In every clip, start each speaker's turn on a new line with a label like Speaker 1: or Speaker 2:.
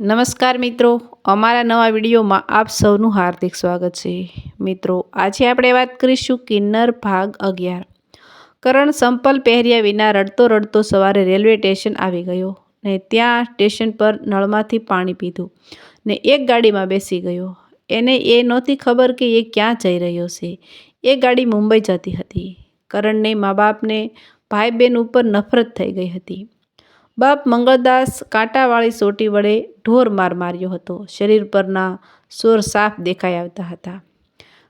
Speaker 1: નમસ્કાર મિત્રો, અમારા નવા વિડીયોમાં આપ સૌનું હાર્દિક સ્વાગત છે. મિત્રો, આજે આપણે વાત કરીશું કિન્નર ભાગ અગિયાર. કરણ સંપલ પહેર્યા વિના રડતો રડતો સવારે રેલવે સ્ટેશન આવી ગયો ને ત્યાં સ્ટેશન પર નળમાંથી પાણી પીધું ને એક ગાડીમાં બેસી ગયો. એને એ નહોતી ખબર કે એ ક્યાં જઈ રહ્યો છે. એ ગાડી મુંબઈ જતી હતી. કરણને મા બાપને ભાઈ બહેન ઉપર નફરત થઈ ગઈ હતી. બાપ મંગળદાસ કાંટાવાળી સોટી વડે ઢોર માર માર્યો હતો. શરીર પરના સોર સાફ દેખાઈ આવતા હતા.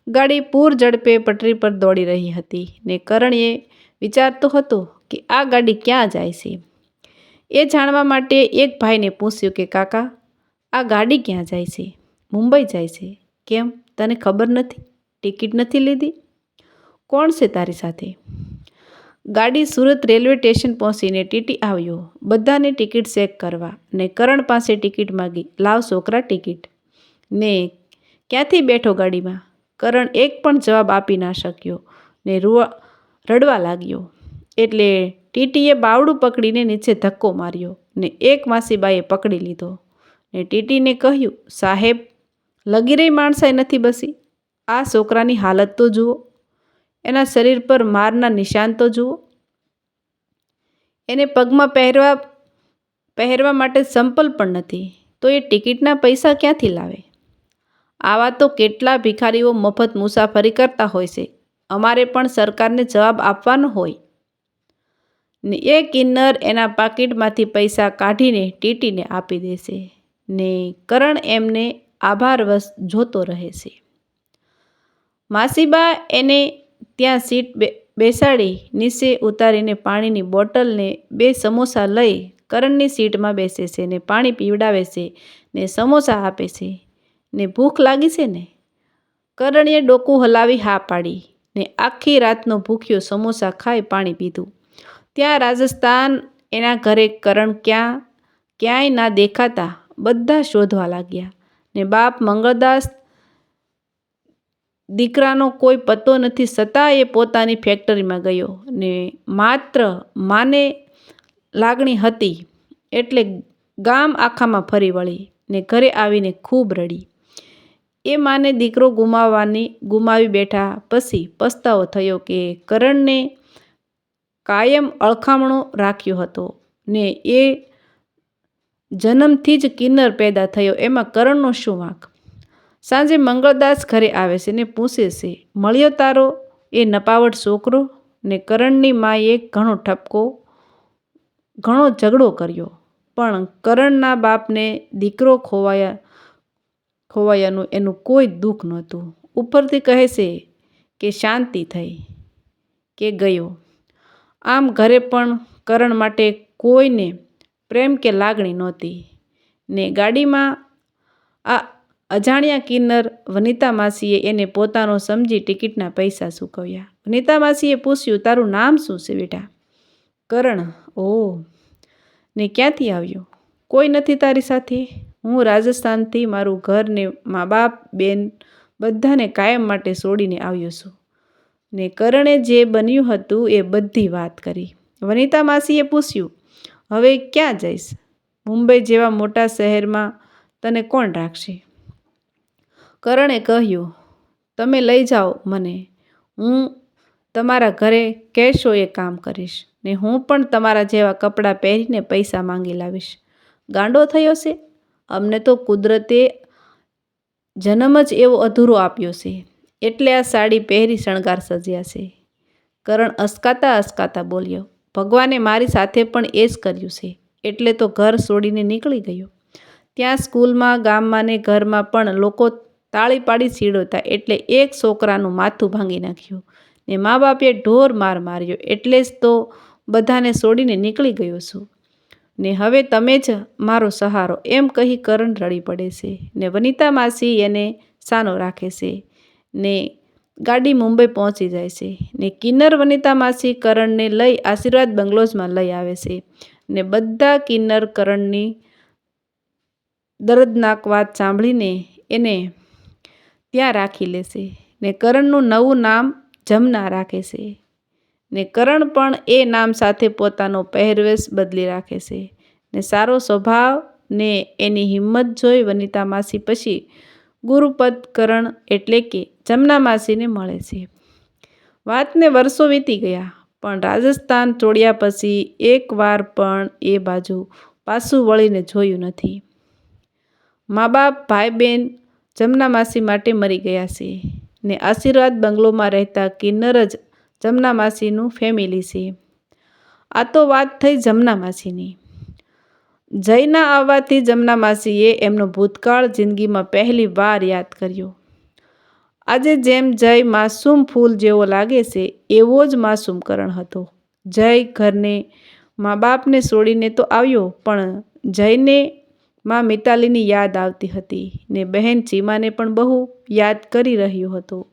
Speaker 1: ગાડી પૂર ઝડપે પટરી પર દોડી રહી હતી ને કરણીએ વિચારતો હતો કે આ ગાડી ક્યાં જાય છે? એ જાણવા માટે એક ભાઈને પૂછ્યું કે, કાકા, આ ગાડી ક્યાં જાય છે? મુંબઈ જાય છે? કેમ? તને ખબર નથી? ટિકિટ નથી લીધી? કોણ છે તારી સાથે? ગાડી સુરત રેલવે સ્ટેશન પહોંચીને ટીટી આવ્યો. બધાને ટિકિટ ચેક કરવા ને કરણ પાસે ટિકિટ માગી, લાવ છોકરા ટિકિટ. ને ક્યાંથી બેઠો ગાડીમાં? કરણ એક પણ જવાબ આપી ના શક્યો ને રૂવા રડવા લાગ્યો. એટલે ટીટીએ બાવડું પકડીને નીચે ધક્કો માર્યો ને એક માસીબાએ પકડી લીધો ને ટીટીને કહ્યું, સાહેબ લગીરેય માણસાઈ નથી બસી. આ છોકરાની હાલત તો જુઓ. એના શરીર પર મારના નિશાન તો જુઓ. એને પગમાં પહેરવા પહેરવા માટે સંપલ પણ નથી, તો એ ટિકિટના પૈસા ક્યાંથી લાવે? આવા તો કેટલા ભિખારીઓ મફત મુસાફરી કરતા હોય છે. અમારે પણ સરકારને જવાબ આપવાનો હોય. ને એ કિન્નર એના પાકીટમાંથી પૈસા કાઢીને ટીટીને આપી દેશે. ને કરણ એમને આભારવશ જોતો રહે છે. માસીબા એને ત્યાં સીટ બેસાડી, નીચે ઉતારીને પાણીની બોટલને બે સમોસા લઈ કરણની સીટમાં બેસે છે ને પાણી પીવડાવે છે ને સમોસા આપે છે. ને ભૂખ લાગી છે ને? કરણીએ ડોકું હલાવી હા પાડી ને આખી રાતનો ભૂખ્યો સમોસા ખાઈ પાણી પીધું. ત્યાં રાજસ્થાન એના ઘરે કરણ ક્યાં, ક્યાંય ના દેખાતા બધા શોધવા લાગ્યા ને બાપ મંગળદાસ દીકરાનો કોઈ પતો નથી છતાં એ પોતાની ફેક્ટરીમાં ગયો ને માત્ર માને લાગણી હતી એટલે ગામ આખામાં ફરી વળી ને ઘરે આવીને ખૂબ રડી. એ માને દીકરો ગુમાવવાની, ગુમાવી બેઠા પછી પસ્તાવો થયો કે કરણને કાયમ અળખામણો રાખ્યો હતો ને એ જન્મથી જ કિન્નર પેદા થયો. એમાં કરણનો શું વાંક? સાંજે મંગળદાસ ઘરે આવે છે ને પૂછે છે, મળ્યો તારો? એ નપાવટ છોકરો ને કરણની માએ ઘણો ઠપકો, ઘણો ઝઘડો કર્યો. પણ કરણના બાપને દીકરો ખોવાયા, ખોવાયાનું એનું કોઈ દુઃખ નહોતું. ઉપરથી કહે છે કે શાંતિ થઈ, કે ગયો. આમ ઘરે પણ કરણ માટે કોઈને પ્રેમ કે લાગણી નહોતી ને ગાડીમાં આ અજાણ્યા કિન્નર વનિતા માસીએ એને પોતાનો સમજી ટિકિટના પૈસા ચૂકવ્યા. વનિતા માસીએ પૂછ્યું, તારું નામ શું છે બેટા? કરણ. ઓ. ને ક્યાંથી આવ્યો? કોઈ નથી તારી સાથે. હું રાજસ્થાનથી મારું ઘર ને મા બાપ, બેન બધાને કાયમ માટે છોડીને આવ્યો છું. ને કરણે જે બન્યું હતું એ બધી વાત કરી. વનિતા માસીએ પૂછ્યું, હવે ક્યાં જઈશ? મુંબઈ જેવા મોટા શહેરમાં તને કોણ રાખશે? કરણે કહ્યું, તમે લઈ જાઓ મને. હું તમારા ઘરે કહેશો એ કામ કરીશ ને હું પણ તમારા જેવા કપડાં પહેરીને પૈસા માંગી લાવીશ. ગાંડો થયો છે? અમને તો કુદરતે જન્મ જ એવો અધૂરો આપ્યો છે. એટલે આ સાડી પહેરી શણગાર સજ્યા છે. કરણ અસકાતા અસકાતા બોલ્યો, ભગવાને મારી સાથે પણ એ જ કર્યું છે. એટલે તો ઘર છોડીને નીકળી ગયો. ત્યાં સ્કૂલમાં, ગામમાં ને ઘરમાં પણ લોકો તાળી પાડી સીડોતા એટલે એક છોકરાનું માથું ભાંગી નાખ્યું ને મા બાપે ઢોર માર માર્યો એટલે જ તો બધાને છોડીને નીકળી ગયો છું. ને હવે તમે જ મારો સહારો એમ કહી કરણ રડી પડે છે ને વનિતા માસી એને સાનો રાખે છે ને ગાડી મુંબઈ પહોંચી જાય છે ને કિન્નર વનિતા માસી કરણને લઈ આશીર્વાદ બંગલોઝમાં લઈ આવે છે ને બધા કિન્નર કરણની દર્દનાક વાત સાંભળીને એને ત્યાં રાખી લેશે ને કરણનું નવું નામ જમના રાખે છે ને કરણ પણ એ નામ સાથે પોતાનો પહેરવેશ બદલી રાખે છે ને સારો સ્વભાવ ને એની હિંમત જોઈ વનિતા માસી પછી ગુરુપદ કરણ એટલે કે જમના માસીને મળે છે. વાતને વર્ષો વીતી ગયા, પણ રાજસ્થાન છોડ્યા પછી એક વાર પણ એ બાજુ પાછું વળીને જોયું નથી. મા બાપ, ભાઈ બહેન જમના માસી માટે મરી ગયા છે ને આશીર્વાદ બંગલોમાં રહેતા કિન્નર જ જમના માસીનું ફેમિલી છે. આ તો વાત થઈ જમના માસીની. જયના આવવાથી જમના માસીએ એમનો ભૂતકાળ જિંદગીમાં પહેલી વાર યાદ કર્યો. આજે જેમ જય માસૂમ ફૂલ જેવો લાગે છે, એવો જ માસૂમ કરણ હતો. જય ઘરને મા બાપને છોડીને તો આવ્યો, પણ જયને માં મિતાલીની યાદ આવતી હતી ને બહેન ચીમાને પણ બહુ યાદ કરી રહ્યો હતો.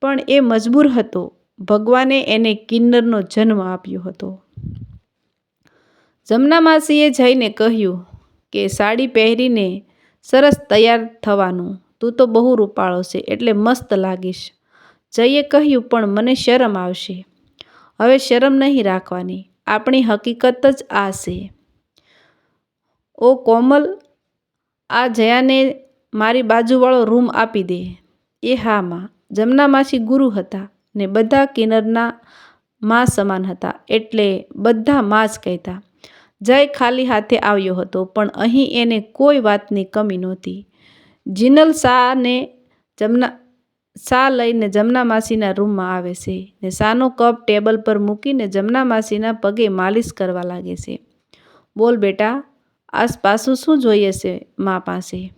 Speaker 1: પણ એ મજબૂર હતો. ભગવાને એને કિન્નરનો જન્મ આપ્યો હતો. જમના માસીએ જઈને કહ્યું કે, સાડી પહેરીને સરસ તૈયાર થવાનું. તું તો બહુ રૂપાળો છે, એટલે મસ્ત લાગીશ. જઈએ કહ્યું, પણ મને શરમ આવશે. હવે શરમ નહીં રાખવાની. આપણી હકીકત જ આ છે. ઓ કોમલ, આ જયાને મારી બાજુવાળો રૂમ આપી દે. એ હા માં. જમના માસી ગુરુ હતા ને બધા કિન્નરના માં સમાન હતા એટલે બધા માં જ કહેતા. જય ખાલી હાથે આવ્યો હતો, પણ અહીં એને કોઈ વાતની કમી નહોતી. જિનલ શાહને જમના શા લઈને જમના માસીના રૂમમાં આવે છે ને શાનો કપ ટેબલ પર મૂકીને જમના માસીના પગે માલિશ કરવા લાગે છે. બોલ બેટા આસપાસું શું જોઈએ છે મા પાસે?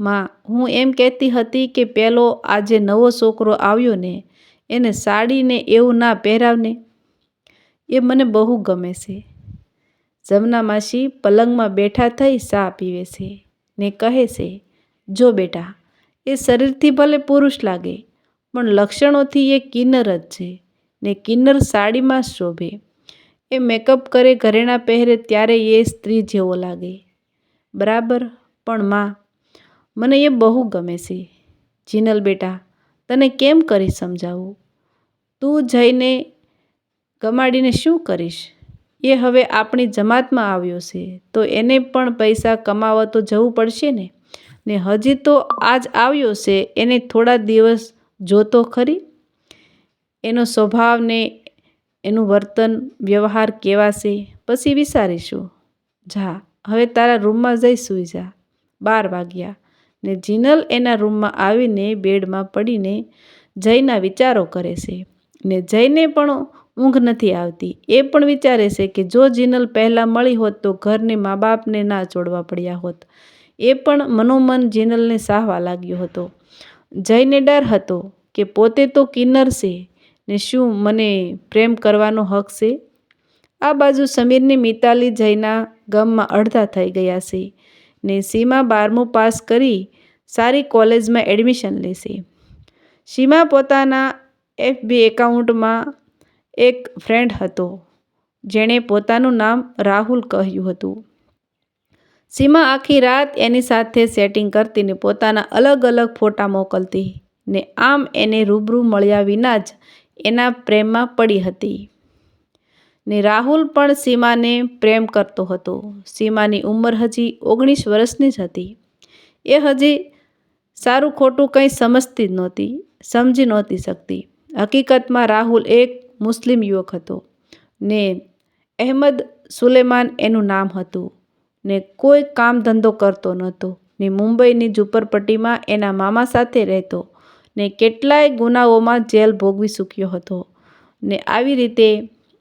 Speaker 1: માં, હું એમ કહેતી હતી કે પેલો આજે નવો છોકરો આવ્યો ને, એને સાડીને એવું ના પહેરાવને. એ મને બહુ ગમે છે. જમના માસી પલંગમાં બેઠા થઈ ચા પીવે છે ને કહે છે, જો બેટા, એ શરીરથી ભલે પુરુષ લાગે, પણ લક્ષણોથી એ કિન્નર જ છે ને કિન્નર સાડીમાં શોભે. એ મેકઅપ કરે ઘરેણાં પહેરે ત્યારે એ સ્ત્રી જેવો લાગે. બરાબર? પણ માં, મને એ બહુ ગમે છે. જીનલ બેટા, તને કેમ કરી સમજાવું? તું જઈને ગમાડીને શું કરીશ? એ હવે આપણી જમાતમાં આવ્યો છે, તો એને પણ પૈસા કમાવા તો જવું પડશે ને? ને હજી તો આજ આવ્યો છે, એને થોડા દિવસ જોતો ખરી? એનો સ્વભાવ ને એનું વર્તન, વ્યવહાર કેવા છે, પછી વિચારીશું. જા, હવે તારા રૂમમાં જઈ સૂઈ જા. બાર વાગ્યા ને જીનલ એના રૂમમાં આવીને બેડમાં પડીને જયના વિચારો કરે છે ને જયને પણ ઊંઘ નથી આવતી. એ પણ વિચારે છે કે જો જીનલ પહેલાં મળી હોત તો ઘરને મા બાપને ના છોડવા પડ્યા હોત. એ પણ મનોમન જીનલને સાહવા લાગ્યો હતો. જયને ડર હતો કે પોતે તો કિન્નર છે ને શું મને પ્રેમ કરવાનો હક છે? આ બાજુ સમીરને મિતાલી જયના ગમમાં અડધા થઈ ગયા છે ને સીમા બારમું પાસ કરી સારી કોલેજમાં એડમિશન લેશે. સીમા પોતાના એફબી એકાઉન્ટમાં એક ફ્રેન્ડ હતો, જેણે પોતાનું નામ રાહુલ કહ્યું હતું. સીમા આખી રાત એની સાથે સેટિંગ કરતી ને પોતાના અલગ અલગ ફોટા મોકલતી ને આમ એને રૂબરૂ મળ્યા વિના જ એના પ્રેમમાં પડી હતી. ને રાહુલ પણ સીમાને પ્રેમ કરતો હતો. સીમાની ઉંમર હજી ઓગણીસ વર્ષની જ હતી. એ હજી સારું ખોટું કંઈ સમજતી જ નહોતી, સમજી નહોતી શકતી. હકીકતમાં રાહુલ એક મુસ્લિમ યુવક હતો ને અહેમદ સુલેમાન એનું નામ હતું. ને કોઈ કામ ધંધો કરતો નહોતો. ને મુંબઈની ઝૂંપડપટ્ટીમાં એના મામા સાથે રહેતો. ને કેટલાય ગુનાઓમાં જેલ ભોગવી ચૂક્યો હતો. ને આવી રીતે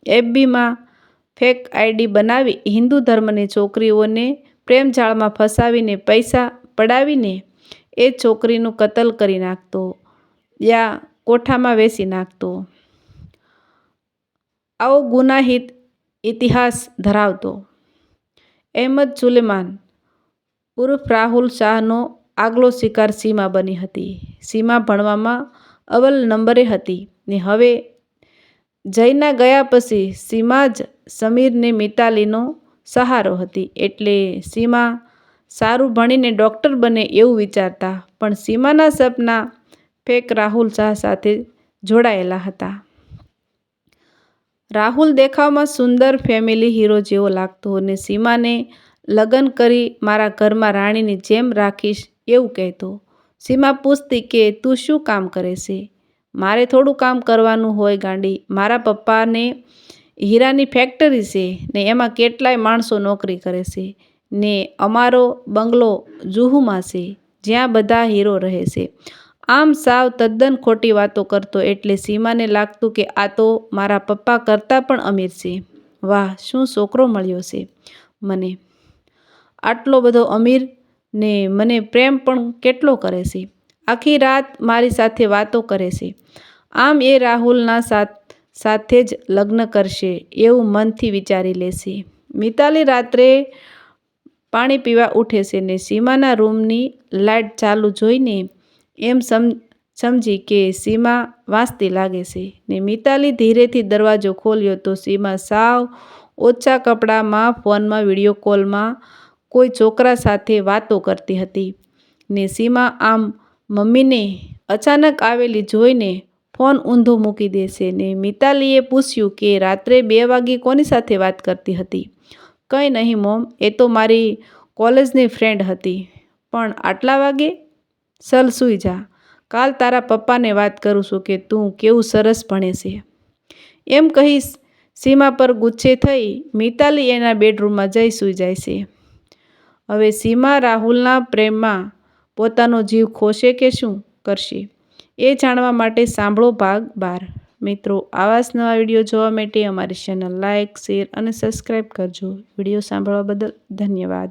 Speaker 1: એફબીમાં ફેક આઈડી બનાવી હિન્દુ ધર્મની છોકરીઓને પ્રેમજાળમાં ફસાવીને પૈસા પડાવીને એ છોકરીનું કતલ કરી નાખતો યા કોઠામાં વેસી નાખતો. આવો ગુનાહિત ઇતિહાસ ધરાવતો. અહેમદ સુલેમાન ઉર્ફ રાહુલ શાહનો આગલો શિકાર સીમા બની હતી. સીમા ભણવામાં અવ્વલ નંબરે હતી ને હવે જયના ગયા પછી સીમા જ સમીરને મિતાલીનો સહારો હતી. એટલે સીમા સારું ભણીને ડૉક્ટર બને એવું વિચારતા, પણ સીમાના સપના ફેક રાહુલ શાહ સાથે જોડાયેલા હતા. રાહુલ દેખાવમાં સુંદર ફેમિલી હીરો જેવો લાગતો અને સીમાને લગ્ન કરી મારા ઘરમાં રાણીની જેમ રાખીશ એવું કહેતો, સીમા પૂછતી કે તું શું કામ કરે છે? મારે થોડું કામ કરવાનું હોય ગાંડી. મારા પપ્પાને હીરાની ફેક્ટરી છે ને એમાં કેટલાય માણસો નોકરી કરે છે ને અમારો બંગલો જુહુમાં છે, જ્યાં બધા હીરો રહે છે. આમ સાવ તદ્દન ખોટી વાતો કરતો એટલે સીમાને લાગતું કે આ તો મારા પપ્પા કરતાં પણ અમીર છે. વાહ, શું છોકરો મળ્યો છે? મને. આટલો બધો અમીર ને મને પ્રેમ પણ કેટલો કરે છે. આખી રાત મારી સાથે વાતો કરે છે. આમ એ રાહુલના સાથ, સાથે જ લગ્ન કરશે એવું મનથી વિચારી લેશે મિતાલી રાત્રે પાણી પીવા ઉઠે છે ને સીમાના રૂમની લાઇટ ચાલુ જોઈને એમ સમ, સમજી કે સીમા વાંચતી લાગે છે ને મિતાલી ધીરેથી દરવાજો ખોલ્યો તો સીમા સાવ ઓછા કપડામાં, ફોનમાં, વીડિયો કોલમાં કોઈ છોકરા સાથે વાતો કરતી હતી. ને સીમા આમ મમ્મીને અચાનક આવેલી જોઈને ફોન ઊંધો મૂકી દેશે ને મિતાલીએ પૂછ્યું કે રાત્રે બે વાગે કોની સાથે વાત કરતી હતી? કંઈ નહીં મોમ, એ તો મારી કોલેજની ફ્રેન્ડ હતી. પણ આટલા વાગે? ચલ સૂઈ જા. કાલ તારા પપ્પાને વાત કરું છું કે તું કેવું સરસ ભણે છે. એમ કહી સીમા પર ગુચ્છે થઈ મિતાલી એના બેડરૂમમાં જઈ સૂઈ જાય છે. હવે સીમા રાહુલના પ્રેમમાં પોતાનો જીવ ખોશે કે શું કરશે? એ જાણવા માટે સાંભળો ભાગ બાર. મિત્રો આવા જ નવા વીડિયો જોવા માટે અમારી ચેનલ લાઇક શેર અને સબસ્ક્રાઈબ કરજો. વીડિયો સાંભળવા બદલ ધન્યવાદ.